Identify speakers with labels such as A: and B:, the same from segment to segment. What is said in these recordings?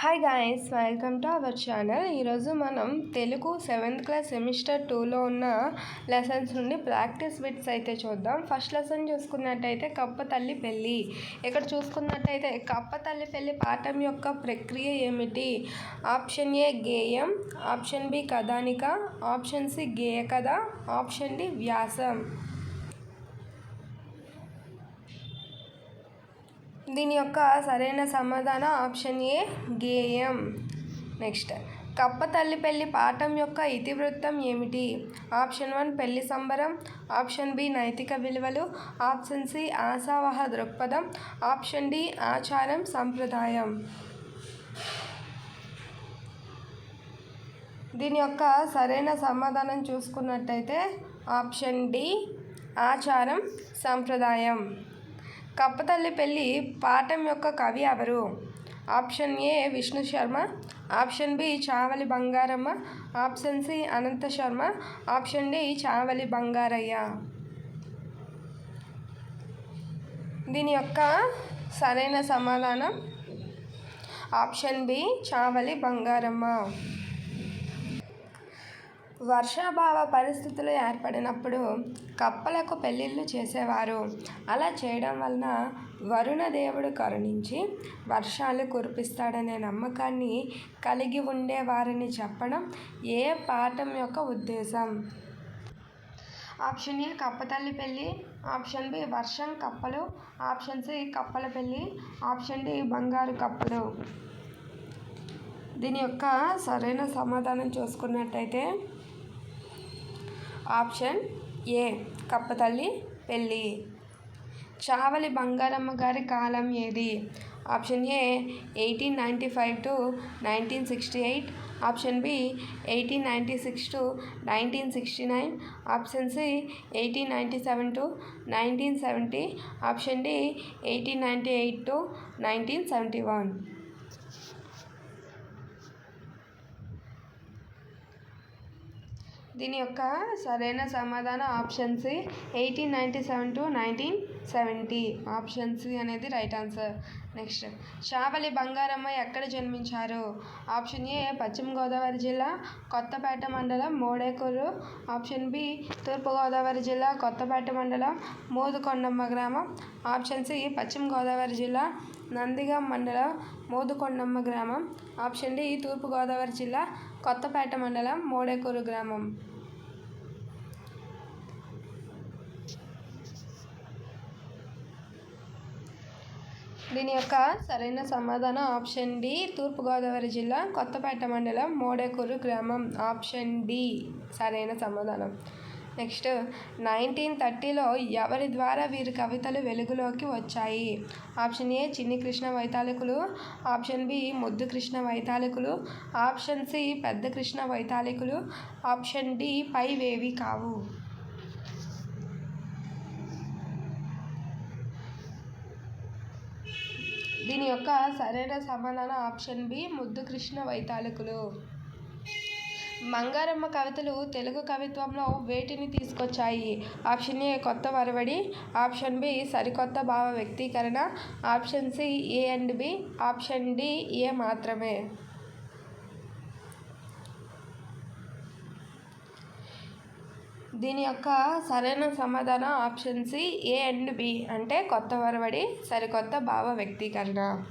A: Hi guys welcome to our channel ఈరోజు మనం Telugu seventh class semester టూలో ఉన్న లెసన్స్ నుండి ప్రాక్టీస్ బిట్స్ అయితే చూద్దాం. ఫస్ట్ లెసన్ చూసుకున్నట్టయితే కప్ప తల్లి పెళ్ళి. ఇక్కడ చూసుకున్నట్టయితే కప్ప తల్లి పెళ్ళి పాఠం యొక్క ప్రక్రియ ఏమిటి? ఆప్షన్ ఏ గేయం. ఆప్షన్ బి కథానిక. ఆప్షన్ సి గేయ కథ ఆప్షన్ డి వ్యాసం. దీని యొక్క సరైన సమాధానం ఆప్షన్ ఏ గేయం. నెక్స్ట్ కప్ప తల్లి పెళ్ళి పాఠం యొక్క ఇతివృత్తం ఏమిటి? ఆప్షన్ వన్ పెళ్ళి సంబరం. ఆప్షన్ బి నైతిక విలువలు. ఆప్షన్ సి ఆశావహ దృక్పథం. ఆప్షన్ డి ఆచారం సంప్రదాయం. దీని యొక్క సరైన సమాధానం చూసుకున్నట్టయితే ఆప్షన్ డి ఆచారం సంప్రదాయం. కప్పతల్లి పెళ్ళి పాఠం యొక్క కవి ఎవరు? Option A Vishnu Sharma option B Chavali Bangaramma option C Ananta Sharma option D Chavali Bangarayya. దీని యొక్క సరైన సమాధానం ఆప్షన్ బి చావలి బంగారమ్మ. వర్షాభావ పరిస్థితులు ఏర్పడినప్పుడు కప్పలకు పెళ్ళిళ్ళు చేసేవారు. అలా చేయడం వలన వరుణ దేవుడు కరుణించి వర్షాలు కురిపిస్తాడనే నమ్మకాన్ని కలిగి ఉండేవారని చెప్పడం ఏ పాఠం యొక్క ఉద్దేశం? ఆప్షన్ ఏ కప్పతల్లి పెళ్ళి ఆప్షన్ బి వర్షం కప్పలు ఆప్షన్ సి కప్పల పెళ్ళి ఆప్షన్ డి బంగారు కప్పలు. దీని యొక్క సరైన సమాధానం చూసుకున్నట్టయితే ఆప్షన్ ఏ. కప్పతల్లి పెళ్ళి. చావలి బంగారమ్మ గారి కాలం ఏది? Option A eighteen ninety five to nineteen sixty eight. Option B eighteen ninety six to nineteen sixty nine. Option C eighteen ninety seven to nineteen seventy. Option D eighteen ninety eight to nineteen seventy one. దీని యొక్క సరైన సమాధాన option C eighteen ninety seven to nineteen seventy option C అనేది right answer next Chavali Bangaramma ఎక్కడ జన్మించారు? Option A పశ్చిమ గోదావరి జిల్లా కొత్తపేట మండలం మోడేకూరు. ఆప్షన్ బి తూర్పుగోదావరి జిల్లా కొత్తపేట మండలం మోదుకొండమ్మ గ్రామం. ఆప్షన్ సి పశ్చిమ గోదావరి జిల్లా నందిగాం మండలం మోదుకొండమ్మ గ్రామం. ఆప్షన్ డి తూర్పుగోదావరి జిల్లా కొత్తపేట మండలం మోడేకూరు గ్రామం. దీని యొక్క సరైన సమాధానం ఆప్షన్ డి తూర్పుగోదావరి జిల్లా కొత్తపేట మండలం మోడేకూరు గ్రామం. ఆప్షన్ డి సరైన సమాధానం. నెక్స్ట్ నైన్టీన్ థర్టీలో ఎవరి ద్వారా వీరి కవితలు వెలుగులోకి వచ్చాయి? ఆప్షన్ ఏ చిన్ని కృష్ణ వైతాళికులు ఆప్షన్ బి ముద్దు కృష్ణ వైతాళికులు ఆప్షన్ సి పెద్ద కృష్ణ వైతాళికులు ఆప్షన్ డి పైవేవి కావు. దీని యొక్క సరైన సమాధానం ఆప్షన్ బి ముద్దు కృష్ణ వైతాళికులు. మంగారమ్మ కవితలు తెలుగు కవిత్వంలో వేటిని తీసుకొచ్చాయి? ఆప్షన్ ఏ కొత్త వరవడి. ఆప్షన్ బి సరికొత్త భావ వ్యక్తీకరణ. Option C A and B. Option D A మాత్రమే. దీని యొక్క సరైన సమాధానం option C A and B. అంటే కొత్త వరవడి సరికొత్త భావ వ్యక్తీకరణ.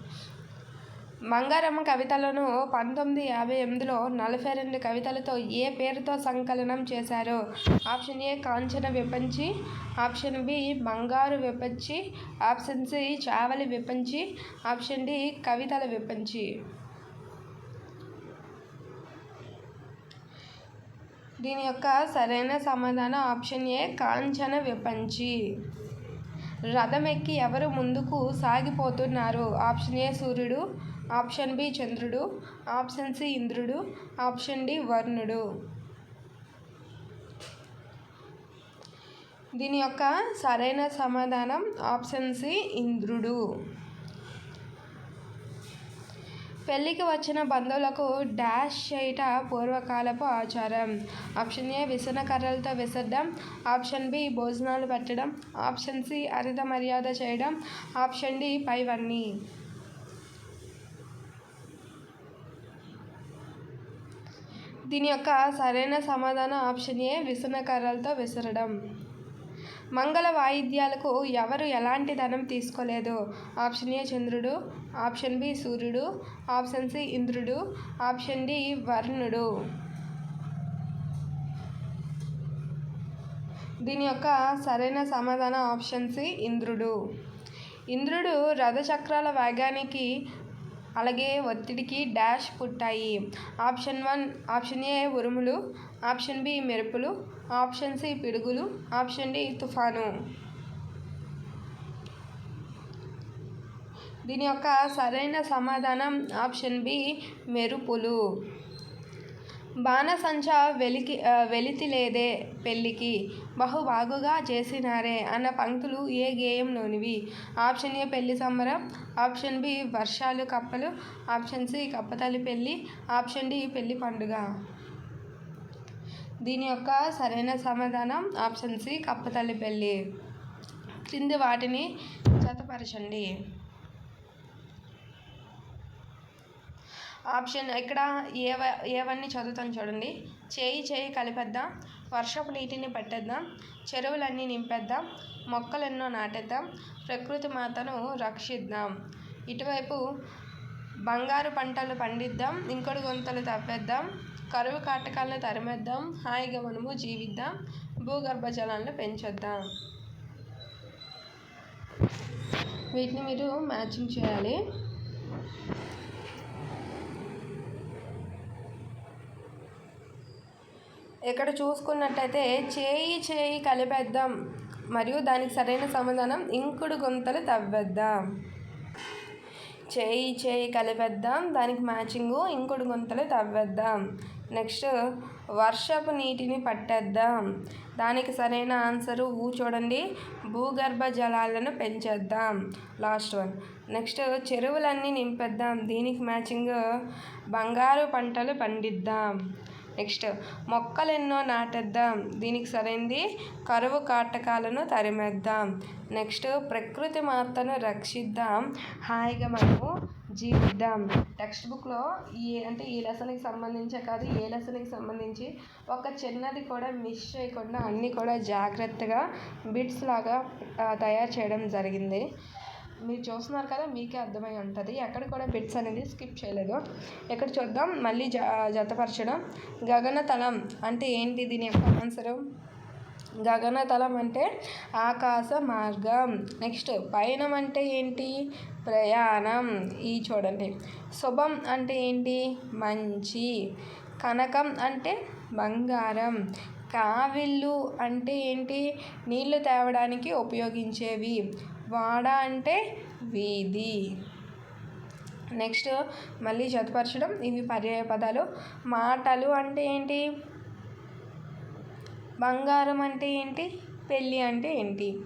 A: మంగారమ్మ కవితలను పంతొమ్మిది యాభై ఎనిమిదిలో నలభై రెండు కవితలతో ఏ పేరుతో సంకలనం చేశారు? Option A Kanchana Vipanchi option B Bangaru Vipanchi option C Chavali Vipanchi option D కవితల విపంచి. దీని యొక్క సరైన సమాధానం ఆప్షన్ ఏ కాంచన విపంచి. రథం ఎక్కి ఎవరు ముందుకు సాగిపోతున్నారు? ఆప్షన్ ఏ సూర్యుడు ఆప్షన్ బి చంద్రుడు ఆప్షన్ సి ఇంద్రుడు ఆప్షన్ డి వర్ణుడు. దీని యొక్క సరైన సమాధానం ఆప్షన్ సి ఇంద్రుడు. పెళ్ళికి వచ్చిన బంధువులకు డాష్ చేయట పూర్వకాలపు ఆచారం. ఆప్షన్ ఏ విసన కర్రలతో విసరడం. ఆప్షన్ బి భోజనాలు పెట్టడం. ఆప్షన్ సి అరిత మర్యాద చేయడం. ఆప్షన్ డి పైవన్నీ. దీని యొక్క సరైన సమాధాన ఆప్షన్ ఏ విసనకర్రలతో విసరడం. మంగళ వాయిద్యాలకు ఎవరు ఎలాంటి ధనం తీసుకోలేదు? ఆప్షన్ ఏ చంద్రుడు. ఆప్షన్ బి సూర్యుడు. ఆప్షన్ సి ఇంద్రుడు. ఆప్షన్ డి వర్ణుడు. దీని యొక్క సరైన సమాధాన ఆప్షన్ సి ఇంద్రుడు. ఇంద్రుడు రథచక్రాల వేగానికి అలాగే ఒత్తిడికి డాష్ పుట్టాయి. ఆప్షన్ వన్ ఆప్షన్ ఏ ఉరుములు ఆప్షన్ బి మెరుపులు ఆప్షన్ సి పిడుగులు ఆప్షన్ డి తుఫాను. దీని యొక్క సరైన సమాధానం ఆప్షన్ బి మెరుపులు. బాణసంచ వెలికి వెలితి లేదే పెళ్ళికి. బహుబాగుగా చేసినారే అన్న పంక్తులు ఏ గేయంలోనివి ఆప్షన్ ఏ పెళ్ళి సంబరం ఆప్షన్ బి వర్షాలు కప్పలు ఆప్షన్ సి కప్పతల్లి పెళ్ళి ఆప్షన్ డి పెళ్ళి పండుగ. దీని యొక్క సరైన సమాధానం ఆప్షన్ సి కప్పతల్లి పెళ్ళి. క్రింది వాటిని జతపరచండి. ఆప్షన్ ఇక్కడ ఏవ ఏవన్నీ చదువుతాను చూడండి. చేయి చేయి కలిపేద్దాం. వర్షపు నీటిని పట్టేద్దాం. చెరువులన్నీ నింపేద్దాం. మొక్కలెన్నో నాటేద్దాం. ప్రకృతి మాతను రక్షిద్దాం. ఇటువైపు బంగారు పంటలు పండిద్దాం. ఇంకొడు గొంతలు తవ్వేద్దాం. కరువు కాటకాలను తరిమేద్దాం. హాయిగా మనము జీవిద్దాం. భూగర్భ జలాలను పెంచొద్దాం. వీటిని మీరు మ్యాచింగ్ చేయాలి. ఇక్కడ చూసుకున్నట్టయితే చేయి చేయి కలిపేద్దాం. మరియు దానికి సరైన సమాధానం ఇంకుడు గుంతలు తవ్వేద్దాం. చేయి చేయి కలిపేద్దాం. దానికి మ్యాచింగు ఇంకుడు గుంతలు తవ్వేద్దాం. నెక్స్ట్ వర్షపు నీటిని పట్టేద్దాం. దానికి సరైన ఆన్సరు ఊ చూడండి. భూగర్భ జలాలను పెంచేద్దాం. Last one. నెక్స్ట్ చెరువులన్నీ నింపేద్దాం. దీనికి మ్యాచింగ్ బంగారు పంటలు పండిద్దాం. నెక్స్ట్ మొక్కలెన్నో నాటేద్దాం. దీనికి సరైనది కరువు కాటకాలను తరిమేద్దాం. నెక్స్ట్ ప్రకృతి మాతను రక్షిద్దాం. హాయిగా మనము జీవిద్దాం. టెక్స్ట్ బుక్లో ఈ అంటే ఈ లెసన్కి సంబంధించే కాదు ఏ లెసన్కి సంబంధించి ఒక చిన్నది కూడా మిస్ చేయకుండా అన్నీ కూడా జాగ్రత్తగా బిట్స్ లాగా తయారు చేయడం జరిగింది. మీరు చూస్తున్నారు కదా మీకే అర్థమై ఉంటుంది. ఎక్కడ కూడా బిట్స్ అనేది స్కిప్ చేయలేదు. ఎక్కడ చూద్దాం మళ్ళీ జ జతపరచడం. గగనతలం అంటే ఏంటి? దీని యొక్క ఆన్సరు గగనతలం అంటే ఆకాశ మార్గం. నెక్స్ట్ పయనం అంటే ఏంటి? ప్రయాణం. ఈ చూడండి. శుభం అంటే ఏంటి? మంచి. కనకం అంటే బంగారం. కావిళ్ళు అంటే ఏంటి? నీళ్ళు తేవడానికి ఉపయోగించేవి. వాడ అంటే వీధి. నెక్స్ట్ మళ్ళీ జతపరచడం. ఇవి పర్యాయ పదాలు. మాటలు అంటే ఏంటి? బంగారం అంటే ఏంటి? పెళ్ళి అంటే ఏంటి?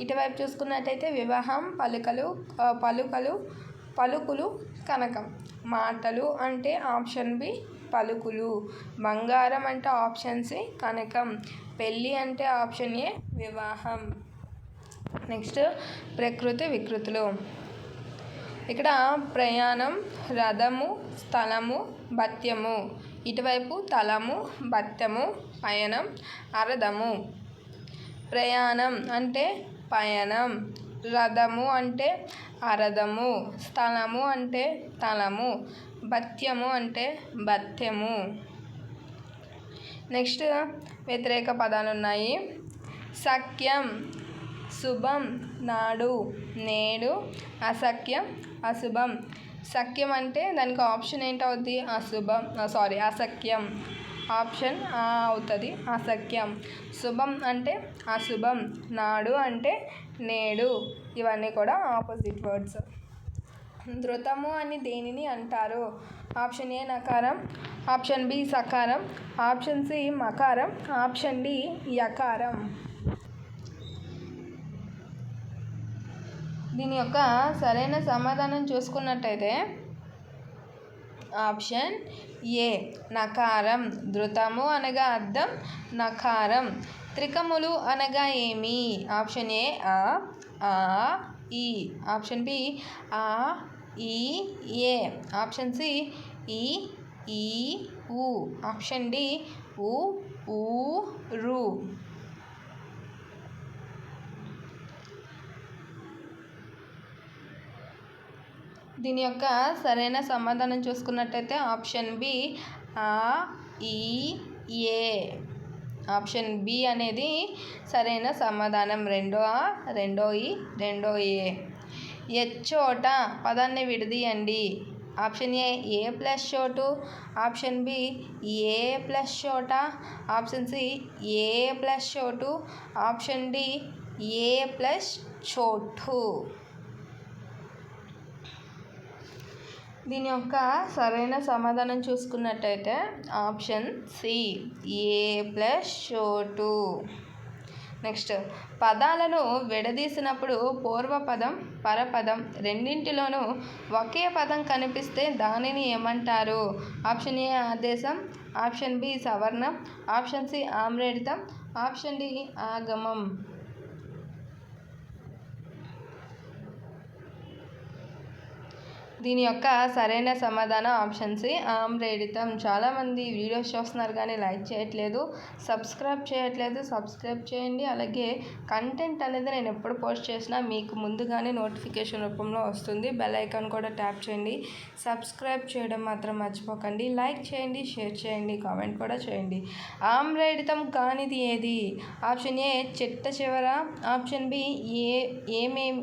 A: ఇటువైపు చూసుకున్నట్టయితే వివాహం పలుకలు పలుకలు పలుకులు కనకం. మాటలు అంటే ఆప్షన్ బి పలుకులు. బంగారం అంటే ఆప్షన్ సి కనకం. పెళ్ళి అంటే ఆప్షన్ ఏ వివాహం. నెక్స్ట్ ప్రకృతి వికృతులు. ఇక్కడ ప్రయాణం రథము స్థలము భత్యము. ఇటువైపు తలము భత్యము పయనం అరథము ప్రయాణం అంటే పయనం. రథము అంటే అరథము స్థలము అంటే తలము. భత్యము అంటే భత్యము. నెక్స్ట్ వ్యతిరేక పదాలు ఉన్నాయి సఖ్యం. శుభం నాడు నేడు అసఖ్యం అశుభం. సఖ్యం అంటే దానికి ఆప్షన్ ఏంటవుద్ది? అశుభం. సారీ అసఖ్యం. ఆప్షన్ అవుతుంది. అసఖ్యం. శుభం అంటే అశుభం. నాడు అంటే నేడు. ఇవన్నీ కూడా ఆపోజిట్ వర్డ్స్. ధృతము అని దేనిని అంటారు? ఆప్షన్ ఏ నకారం ఆప్షన్ బి సకారం ఆప్షన్ సి మకారం ఆప్షన్ డి యకారం. దీని యొక్క సరైన సమాధానం చూసుకున్నట్టయితే ఆప్షన్ ఏ నకారం ధృతము అనగా అర్థం నకారం త్రికములు అనగా ఏమి? ఆప్షన్ ఏ ఆ ఆ ఈ. ఆప్షన్ బి ఆ ఈ ఏ. ఆప్షన్ సి ఈ ఈ ఊ. ఆప్షన్ డి ఊ ఊ రు. దీని యొక్క సరైన సమాధానం చూసుకున్నట్టయితే ఆప్షన్ బి ఆ ఈ ఏ. ఆప్షన్ బి అనేది సరైన సమాధానం. రెండో ఆ రెండో ఈ రెండో ఏ. ఎచ్చోట పదాన్ని విడదీయండి. ఆప్షన్ ఏ ఏ ప్లస్ షోటు ఆప్షన్ బి ఏ ప్లస్ షోట ఆప్షన్ సి ఏ ప్లస్ షోటు ఆప్షన్ డి ఏ ప్లస్ చోటు. దీని యొక్క సరైన సమాధానం చూసుకున్నట్టయితే ఆప్షన్ సి ఏ ప్లస్ చోటు నెక్స్ట్ పదాలను విడదీసినప్పుడు పూర్వపదం పరపదం రెండింటిలోనూ ఒకే పదం కనిపిస్తే దానిని ఏమంటారు? ఆప్షన్ ఏ ఆదేశం ఆప్షన్ బి సవర్ణం ఆప్షన్ సి ఆమ్రేడితం ఆప్షన్ డి ఆగమం. దీని యొక్క సరైన సమాధానం ఆప్షన్ సి ఆమ్రేడితం చాలామంది వీడియోస్ చూస్తున్నారు కానీ లైక్ చేయట్లేదు సబ్స్క్రైబ్ చేయట్లేదు. సబ్స్క్రైబ్ చేయండి. అలాగే కంటెంట్ అనేది నేను ఎప్పుడు పోస్ట్ చేసినా మీకు ముందుగానే నోటిఫికేషన్ రూపంలో వస్తుంది. బెల్ ఐకాన్ కూడా ట్యాప్ చేయండి. సబ్స్క్రైబ్ చేయడం మాత్రం మర్చిపోకండి. లైక్ చేయండి షేర్ చేయండి కామెంట్ కూడా చేయండి. ఆమ్రేడితం కానిది ఏది? ఆప్షన్ ఏ చిట్ట చివర. ఆప్షన్ బి ఏ ఏమేమి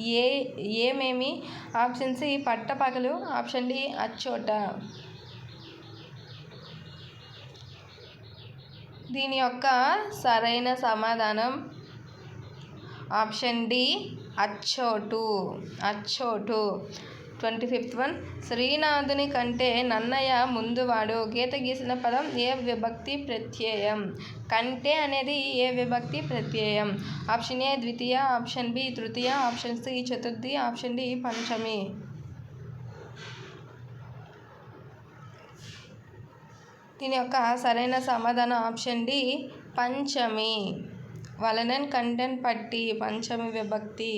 A: ఏ ఏమేమి? ఆప్షన్స్ ఈ పట్టపగలు ఆప్షన్ డి అచ్చోట. దీని యొక్క సరైన సమాధానం ఆప్షన్ డి అచ్చోటు అచ్చోటు. Twenty fifth one. శ్రీనాథుని కంటే నన్నయ్య ముందువాడు. గీత గీసిన పదం ఏ విభక్తి ప్రత్యయం? కంటే అనేది ఏ విభక్తి ప్రత్యయం? ఆప్షన్ ఏ ద్వితీయ ఆప్షన్ బి తృతీయ ఆప్షన్ సి చతుర్థి ఆప్షన్ డి పంచమి. దీని యొక్క సరైన సమాధానం ఆప్షన్ డి పంచమి. వలనన్ కంటెన్ పట్టి పంచమి విభక్తి.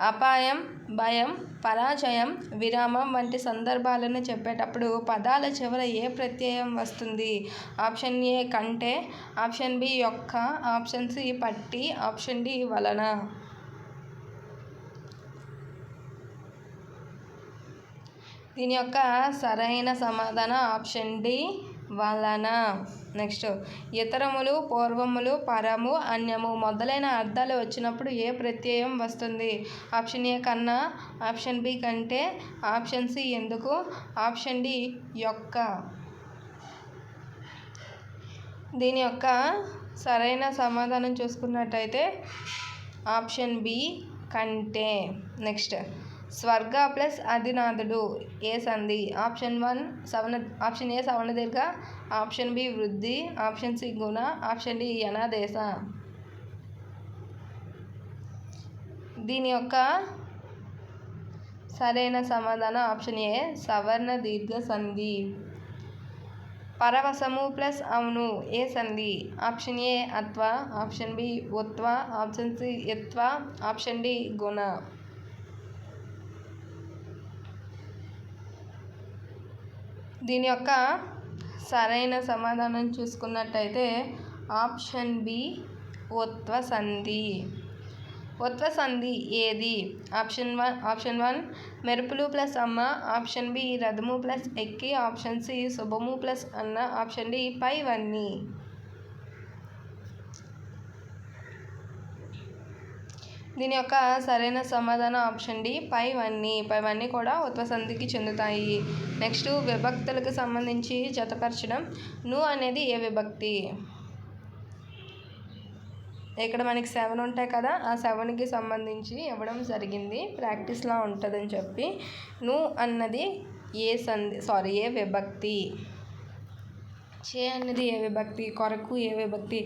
A: అపాయం భయం పరాజయం విరామం వంటి సందర్భాలను చెప్పేటప్పుడు పదాల చివర ఏ ప్రత్యయం వస్తుంది? ఆప్షన్ ఏ కంటే ఆప్షన్ బి యొక్క ఆప్షన్ సి పట్టి ఆప్షన్ డి వలన. దీని యొక్క సరైన సమాధానం ఆప్షన్ డి వలన. నెక్స్ట్ ఇతరములు పూర్వములు పరము అన్యము మొదలైన అర్థాలు వచ్చినప్పుడు ఏ ప్రత్యయం వస్తుంది? ఆప్షన్ ఏ కన్నా ఆప్షన్ బి కంటే ఆప్షన్ సి ఎందుకు? ఆప్షన్ డి యొక్క. దీని యొక్క సరైన సమాధానం చూసుకున్నట్టయితే ఆప్షన్ బి కంటే. నెక్స్ట్ స్వర్గ ప్లస్ అధినాథుడు. ఏ సంధి? ఆప్షన్ వన్ సవణ ఆప్షన్ ఏ సవణ దీర్ఘ ఆప్షన్ బి వృద్ధి ఆప్షన్ సి గుణ ఆప్షన్ డి యనాదేశ. దీని యొక్క సరైన సమాధానం ఆప్షన్ ఏ సవర్ణ దీర్ఘ సంధి. పరవశము ప్లస్ అవును. ఏ సంధి? ఆప్షన్ ఏ అత్వ ఆప్షన్ బి ఉత్వ ఆప్షన్ సి ఎత్వ ఆప్షన్ డి గుణ. దీని యొక్క సరైన సమాధానం చూసుకున్నట్టయితే ఆప్షన్ బి ఉత్వ సంధి ఉత్వ సంధి ఏది? ఆప్షన్ వన్ ఆప్షన్ వన్ మెరుపులు ప్లస్ అమ్మ. ఆప్షన్ బి రథము ప్లస్ ఎక్కి. ఆప్షన్ సి శుభము ప్లస్ అన్న. ఆప్షన్ డి పైవన్నీ దీని యొక్క సరైన సమాధానం ఆప్షన్ డి పైవన్నీ పైవన్నీ కూడా ఉత్వసంధికి చెందుతాయి. నెక్స్ట్ విభక్తులకు సంబంధించి జతపరచడం. ను అనేది ఏ విభక్తి? ఇక్కడ మనకి సెవెన్ ఉంటాయి కదా ఆ సెవెన్కి సంబంధించి ఇవ్వడం జరిగింది. ప్రాక్టీస్లా ఉంటుందని చెప్పి. ను అన్నది ఏ సంధి సారీ ఏ విభక్తి? చే అన్నది ఏ విభక్తి కొరకు ఏ విభక్తి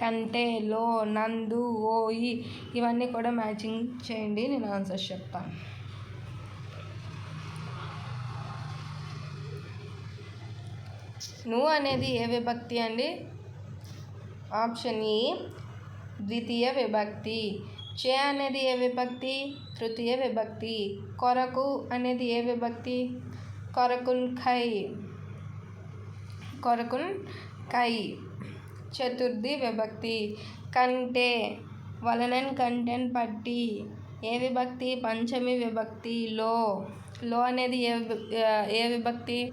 A: కంటే లో నందు ఓయి ఇవన్నీ కూడా మ్యాచింగ్ చేయండి నేను ఆన్సర్స్ చెప్తాను. ను అనేది ఏ విభక్తి అండి? ఆప్షన్ ఈ ద్వితీయ విభక్తి. చే అనేది ఏ విభక్తి తృతీయ విభక్తి. కొరకు అనేది ఏ విభక్తి కొరకున్ ఖై కొరకున్ కై చతుర్థి విభక్తి కంటే వలనన్ కంటెన్ పట్టి ఏ విభక్తి? పంచమి విభక్తి. లో. లో అనేది ఏ ఏ విభక్తి?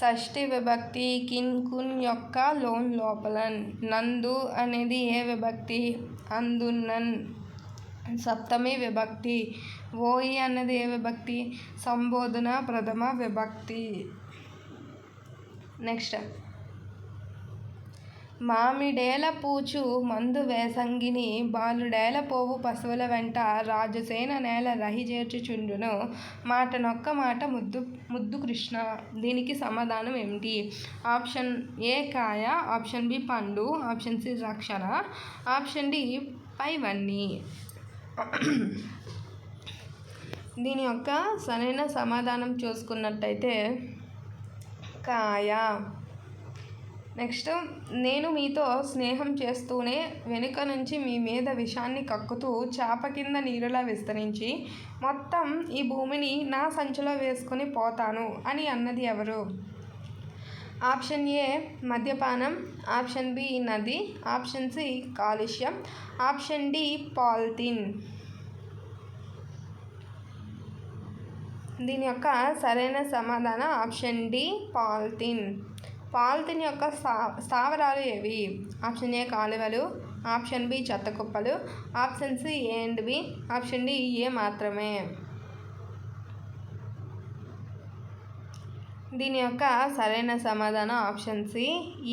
A: షష్ఠి విభక్తి. కిన్ కున్ యొక్క లోన్ లోపల నందు అనేది ఏ విభక్తి? అందున్నన్. సప్తమి విభక్తి. ఓయి అన్నది ఏ విభక్తి? సంబోధన ప్రథమ విభక్తి. నెక్స్ట్. మామిడేల పూచు మందు వేసంగిని బాలుడేల పోవు పశువుల వెంట రాజుసేన నేల రహిజేర్చుచుండును మాట నొక్క మాట ముద్దు ముద్దు కృష్ణ. దీనికి సమాధానం ఏమిటి? ఆప్షన్ ఏ కాయ ఆప్షన్ బి పండు ఆప్షన్ సి రక్షణ ఆప్షన్ డి పైవన్నీ. దీని యొక్క సరైన సమాధానం చూసుకున్నట్టయితే కాయ. నెక్స్ట్ నేను మీతో స్నేహం చేస్తూనే వెనుక నుంచి మీ మీద విషాన్ని కక్కుతూ చాప కింద నీరులా విస్తరించి మొత్తం ఈ భూమిని నా సంచిలో వేసుకొని పోతాను అని అన్నది ఎవరు? ఆప్షన్ ఏ మద్యపానం. ఆప్షన్ బి నది. ఆప్షన్ సి కాలుష్యం. Option D polythene. దీని యొక్క సరైన సమాధానం ఆప్షన్ డి పాలిథిన్. పాలిథిన్ యొక్క స్థా స్థావరాలు ఏవి? ఆప్షన్ ఏ కాలువలు. ఆప్షన్ బి చెత్త కుప్పలు. Option C A and B. Option D A మాత్రమే. దీని యొక్క సరైన సమాధానం ఆప్షన్ సి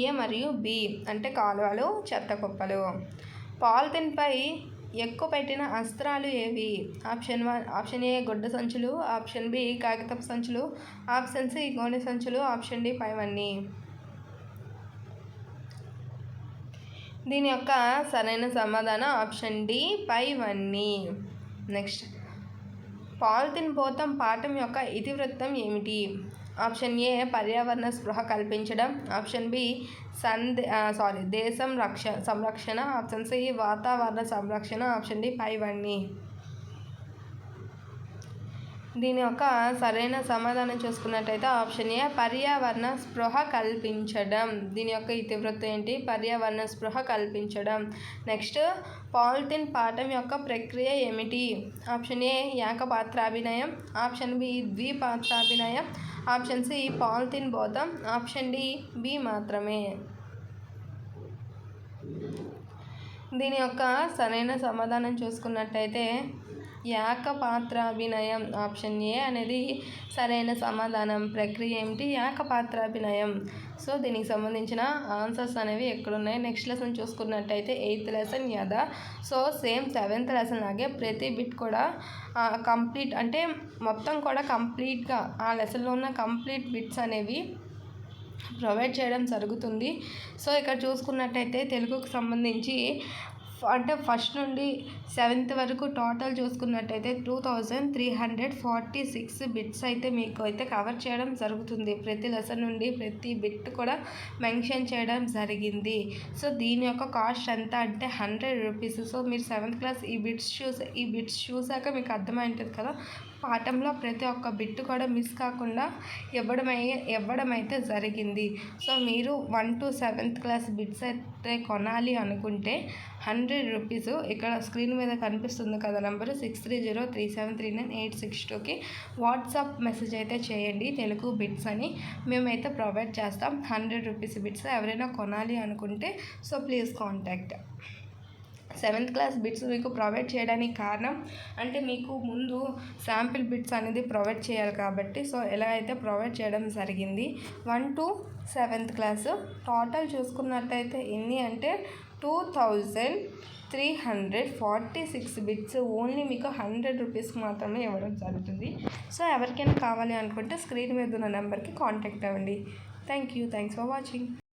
A: ఏ మరియు బి అంటే కాలువలు చెత్త కుప్పలు. పాలిథిన్పై ఎక్కువ పెట్టిన అస్త్రాలు ఏవి? ఆప్షన్ వన్ ఆప్షన్ ఏ గుడ్డ సంచులు ఆప్షన్ బి కాగితపు సంచులు ఆప్షన్ సి గోనె సంచులు ఆప్షన్ డి పైవన్నీ దీని యొక్క సరైన సమాధానం ఆప్షన్ డి పైవన్నీ నెక్స్ట్. పాలిథిన్ పోతం పాఠం యొక్క ఇతివృత్తం ఏమిటి? ఆప్షన్ ఏ పర్యావరణ స్పృహ కల్పించడం. ఆప్షన్ బి సందే సారీ దేశం రక్ష సంరక్షణ. ఆప్షన్ సి వాతావరణ సంరక్షణ. ఆప్షన్ డి పైవన్నీ. దీని యొక్క సరైన సమాధానం చూసుకున్నట్టయితే ఆప్షన్ ఏ పర్యావరణ స్పృహ కల్పించడం. దీని యొక్క ఇతివృత్తం ఏంటి? పర్యావరణ స్పృహ కల్పించడం. నెక్స్ట్ పాలిథిన్ పాఠం యొక్క ప్రక్రియ ఏమిటి? ఆప్షన్ ఏ ఏకపాత్రాభినయం ఆప్షన్ బి ద్విపాత్రాభినయం ఆప్షన్ సి పాలిథిన్ బోధం. ఆప్షన్ డి బి మాత్రమే. దీని యొక్క సరైన సమాధానం చూసుకున్నట్టయితే యాక పాత్రాభినయం ఆప్షన్ ఏ అనేది సరైన సమాధానం. ప్రక్రియ ఏమిటి? యాక పాత్రాభినయం సో దీనికి సంబంధించిన ఆన్సర్స్ అనేవి ఎక్కడున్నాయి? నెక్స్ట్ లెసన్ చూసుకున్నట్టయితే ఎయిత్ లెసన్ యదా. సో సేమ్ సెవెంత్ లెసన్ లాగే ప్రతి బిట్ కూడా కంప్లీట్ అంటే మొత్తం కూడా కంప్లీట్గా ఆ లెసన్లో ఉన్న కంప్లీట్ బిట్స్ అనేవి ప్రొవైడ్ చేయడం జరుగుతుంది. సో ఇక్కడ చూసుకున్నట్టయితే తెలుగుకు సంబంధించి అంటే ఫస్ట్ నుండి సెవెంత్ వరకు టోటల్ చూసుకున్నట్టయితే two thousand three hundred forty six bits అయితే మీకు అయితే కవర్ చేయడం జరుగుతుంది. ప్రతి లెసన్ నుండి ప్రతి బిట్ కూడా మెన్షన్ చేయడం జరిగింది. సో దీని యొక్క కాస్ట్ ఎంత అంటే హండ్రెడ్ రూపీస్. సో మీరు సెవెంత్ క్లాస్ ఈ బిట్స్ చూసే ఈ బిట్స్ చూసాక మీకు అర్థమైంటుంది కదా. పాఠంలో ప్రతి ఒక్క బిట్టు కూడా మిస్ కాకుండా ఇవ్వడమై ఇవ్వడమైతే అయితే జరిగింది. సో మీరు one to seventh class bits అయితే కొనాలి అనుకుంటే హండ్రెడ్ రూపీస్ ఇక్కడ స్క్రీన్ మీద కనిపిస్తుంది కదా number six three zero three seven three nine eight six టూకి. వాట్సాప్ మెసేజ్ అయితే చేయండి తెలుగు బిట్స్ అని. మేమైతే ప్రొవైడ్ చేస్తాం. హండ్రెడ్ రూపీస్ బిట్స్ ఎవరైనా కొనాలి అనుకుంటే so please contact. Seventh class bits మీకు ప్రొవైడ్ చేయడానికి కారణం అంటే మీకు ముందు శాంపిల్ బిట్స్ అనేది ప్రొవైడ్ చేయాలి కాబట్టి సో ఎలా అయితే ప్రొవైడ్ చేయడం జరిగింది one to seventh class total చూసుకున్నట్టయితే ఎన్ని అంటే two thousand three hundred forty six bits only మీకు హండ్రెడ్ రూపీస్కి మాత్రమే ఇవ్వడం జరుగుతుంది. సో ఎవరికైనా కావాలి అనుకుంటే స్క్రీన్ మీద ఉన్న నెంబర్కి కాంటాక్ట్ అవ్వండి. Thank you. Thanks for watching.